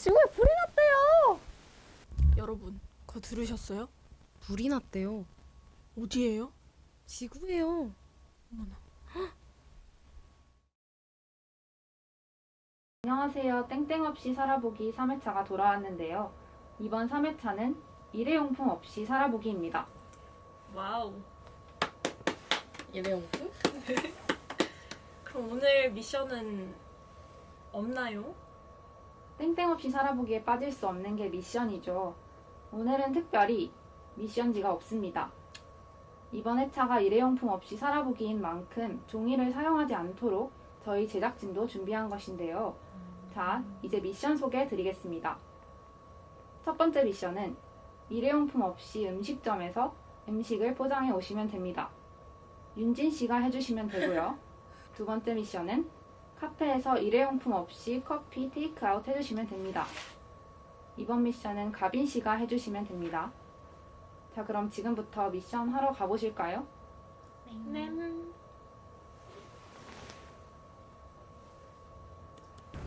지구에 불이 났대요. 여러분, 그거 들으셨어요? 불이 났대요. 어디예요? 지구예요. 안녕하세요. 땡땡 없이 살아보기 3회차가 돌아왔는데요. 이번 3회차는 일회용품 없이 살아보기입니다. 와우. 일회용품? 그럼 오늘 미션은 없나요? 땡땡 없이 살아보기에 빠질 수 없는 게 미션이죠. 오늘은 특별히 미션지가 없습니다. 이번 회차가 일회용품 없이 살아보기인 만큼 종이를 사용하지 않도록 저희 제작진도 준비한 것인데요. 자, 이제 미션 소개해 드리겠습니다. 첫 번째 미션은 일회용품 없이 음식점에서 음식을 포장해 오시면 됩니다. 윤진 씨가 해주시면 되고요. 두 번째 미션은 카페에서 일회용품 없이 커피 테이크아웃 해주시면 됩니다. 이번 미션은 가빈 씨가 해주시면 됩니다. 자, 그럼 지금부터 미션 하러 가보실까요? 네.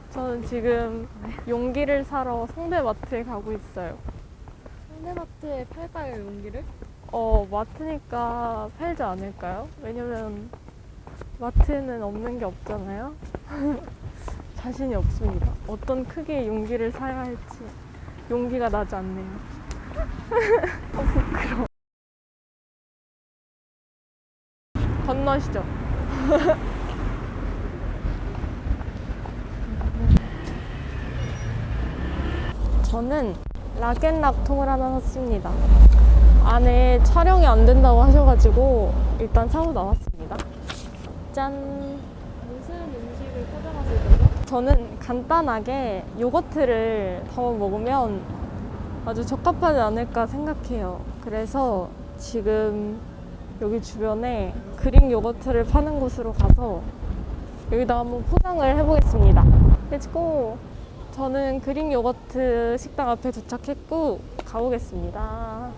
저는 지금 용기를 사러 성대마트에 가고 있어요. 상대마트에 팔까요 용기를? 어, 마트니까 팔지 않을까요? 왜냐면 마트에는 없는 게 없잖아요. 자신이 없습니다. 어떤 크기의 용기를 사야 할지 용기가 나지 않네요. 어, 부끄러워. 건너시죠. 저는 락앤락통을 하나 샀습니다. 안에 촬영이 안 된다고 하셔가지고 일단 사고 나왔습니다. 짠! 무슨 음식을 포장하실 거죠? 저는 간단하게 요거트를 담아 먹으면 아주 적합하지 않을까 생각해요. 그래서 지금 여기 주변에 그릭 요거트를 파는 곳으로 가서 여기다 한번 포장을 해보겠습니다. 렛츠고! 저는 그릭 요거트 식당 앞에 도착했고 가보겠습니다.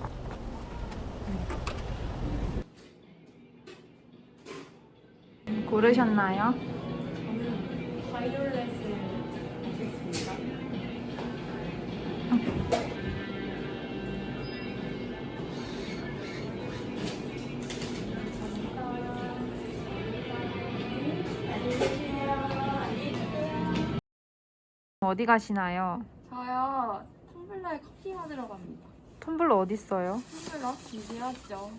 고르셨나요? 바이올렛을 먹겠습니다. 어디 가시나요? 저요 텀블러에 커피 마시러 갑니다. 텀블러 어디 있어요? 텀블러 준비하죠.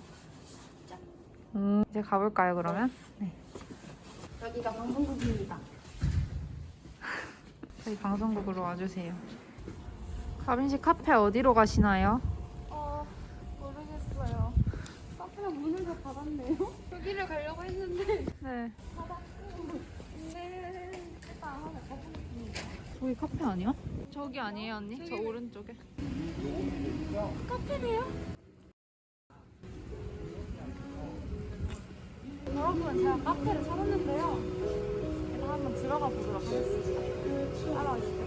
음, 이제 가볼까요, 그러면? 여기가 방송국입니다. 저희 방송국으로 와주세요. 가빈 씨 카페 어디로 가시나요? 어 모르겠어요. 카페가 문을 다 닫았네요. 여기를 가려고 했는데 네. 네 일단 한번 가보겠습니다. 저기 카페 아니야? 저기 아니에요, 언니? 저 오른쪽에. 여러분 제가 카페를 찾았는데요. 한번 들어가 보도록 하겠습니다. 따라오시죠.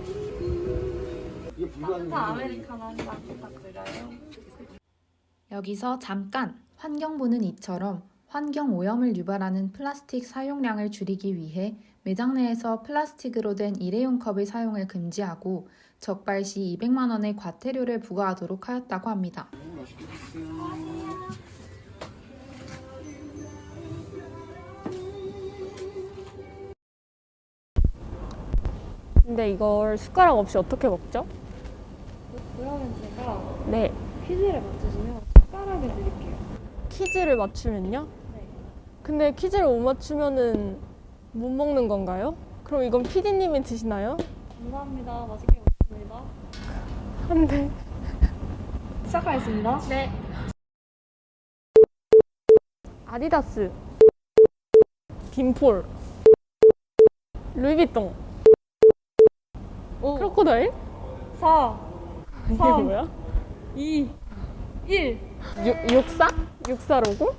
타 아메리카노 한잔 부탁드려요. 여기서 잠깐 환경부는 이처럼 환경 오염을 유발하는 플라스틱 사용량을 줄이기 위해 매장 내에서 플라스틱으로 된 일회용 컵의 사용을 금지하고 적발 시 200만 원의 과태료를 부과하도록 하였다고 합니다. 근데 이걸 숟가락 없이 어떻게 먹죠? 그러면 제가 네. 퀴즈를 맞추시면 숟가락을 드릴게요. 퀴즈를 맞추면요? 네. 근데 퀴즈를 못 맞추면은 못 먹는 건가요? 그럼 이건 PD님이 드시나요? 감사합니다. 맛있게 먹겠습니다. 안 돼. 시작하겠습니다. 네. 아디다스. 빈폴. 루이비통. 오, 크로코다일? 4, 이게 삼. 뭐야? 2, 1. 육, 육사? 육사 로고?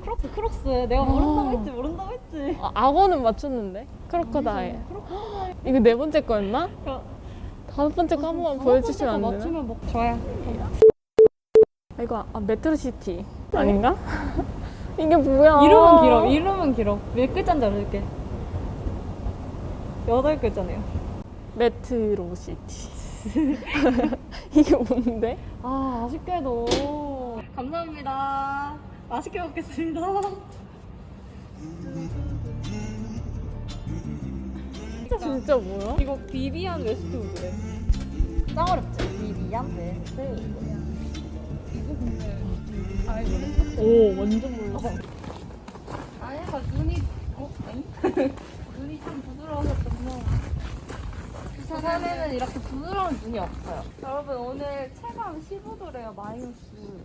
크록스, 크록스. 내가 모른다고 했지, 모른다고 했지. 아, 악어는 맞췄는데. 크로코다일. 크록스. 이거 네 번째 거였나? 그- 다섯 번째 거 한 번만 보여주시면 안 되나? 맞추면 먹 좋아요. 아, 이거 아, 메트로시티 아닌가? 이게 뭐야? 이름은 길어. 이름은 길어. 몇 글자인지 알려줄게. 여덟 글자네요. 메트로시티. 이게 뭔데? 아, 아쉽게도. 감사합니다. 맛있게 먹겠습니다. 진짜 진짜 뭐야? 이거 비비안 웨스트우드래. 짱 어렵지? 비비안 웨스트우드. 이거 근데. 알고 오 완전 몰라. 아니가 눈이 어? 아니? 눈이 좀 부드러워졌군요. 부산에는 이렇게 부드러운 눈이 없어요. 여러분 오늘 체감 15도래요 마이너스.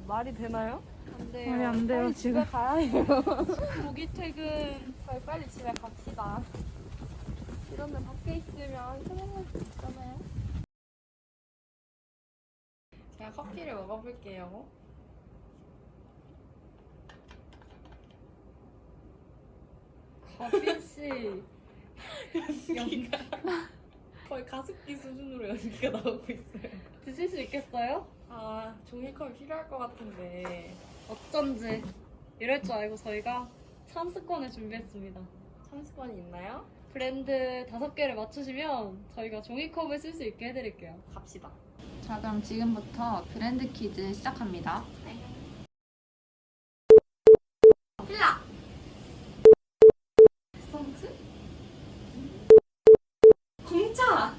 말이 되나요? 안 돼요. 말이 안 돼요, 빨리 지금. 집에 가야 해요. 조기 퇴근. 저희 빨리 집에 갑시다. 이러면 밖에 있으면 큰일 날수 있잖아요. 제가 커피를 먹어볼게요. 가빈 씨. 연기가 거의 가습기 수준으로 연기가 나오고 있어요. 드실 수 있겠어요? 아, 종이컵이 필요할 것 같은데. 어쩐지 이럴 줄 알고 저희가 참스권을 준비했습니다. 참스권이 있나요? 브랜드 다섯 개를 맞추시면 저희가 종이컵을 쓸 수 있게 해드릴게요. 갑시다. 자, 그럼 지금부터 브랜드 퀴즈 시작합니다. 선트? 공차!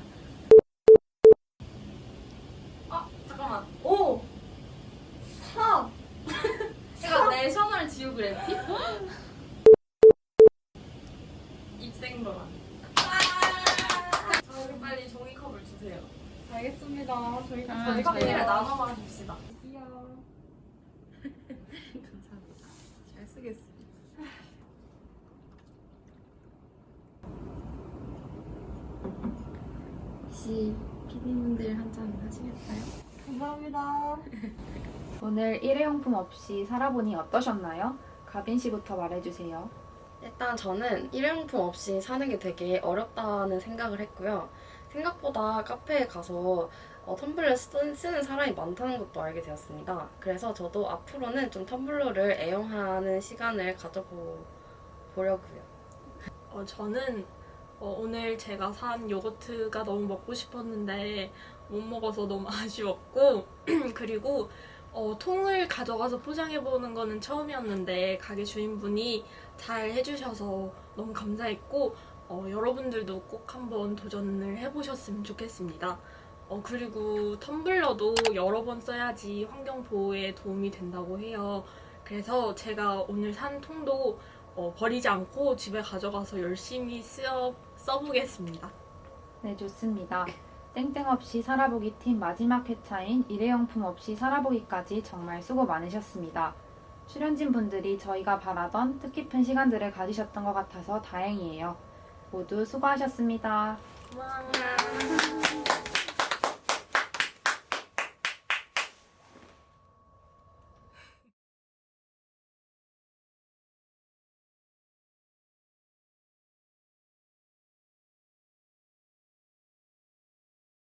아, 잠깐만. 오! 3! 이거 내셔널 지오그래피? 입생로라. 저희 빨리 종이컵을 주세요. 알겠습니다. 저희 아, 저희 커피를 저희요? 나눠 마십시다. 귀여워. 감사합니다. 잘 쓰겠습니다. 혹시 피디님들 한 잔 하시겠어요? 감사합니다. 오늘 일회용품 없이 살아보니 어떠셨나요? 가빈 씨부터 말해주세요. 일단 저는 일회용품 없이 사는 게 되게 어렵다는 생각을 했고요. 생각보다 카페에 가서 어, 텀블러 쓰, 쓰는 사람이 많다는 것도 알게 되었습니다. 그래서 저도 앞으로는 좀 텀블러를 애용하는 시간을 가져보려고요. 어, 저는 어, 오늘 제가 산 요거트가 너무 먹고 싶었는데 못 먹어서 너무 아쉬웠고 그리고 어, 통을 가져가서 포장해보는 거는 처음이었는데 가게 주인분이 잘 해주셔서 너무 감사했고 어, 여러분들도 꼭 한번 도전을 해보셨으면 좋겠습니다. 어, 그리고 텀블러도 여러 번 써야지 환경 보호에 도움이 된다고 해요. 그래서 제가 오늘 산 통도 어, 버리지 않고 집에 가져가서 열심히 쓰어, 써보겠습니다. 네, 좋습니다. 땡땡 없이 살아보기 팀 마지막 회차인 일회용품 없이 살아보기까지 정말 수고 많으셨습니다. 출연진 분들이 저희가 바라던 뜻깊은 시간들을 가지셨던 것 같아서 다행이에요. 모두 수고하셨습니다. 고마워.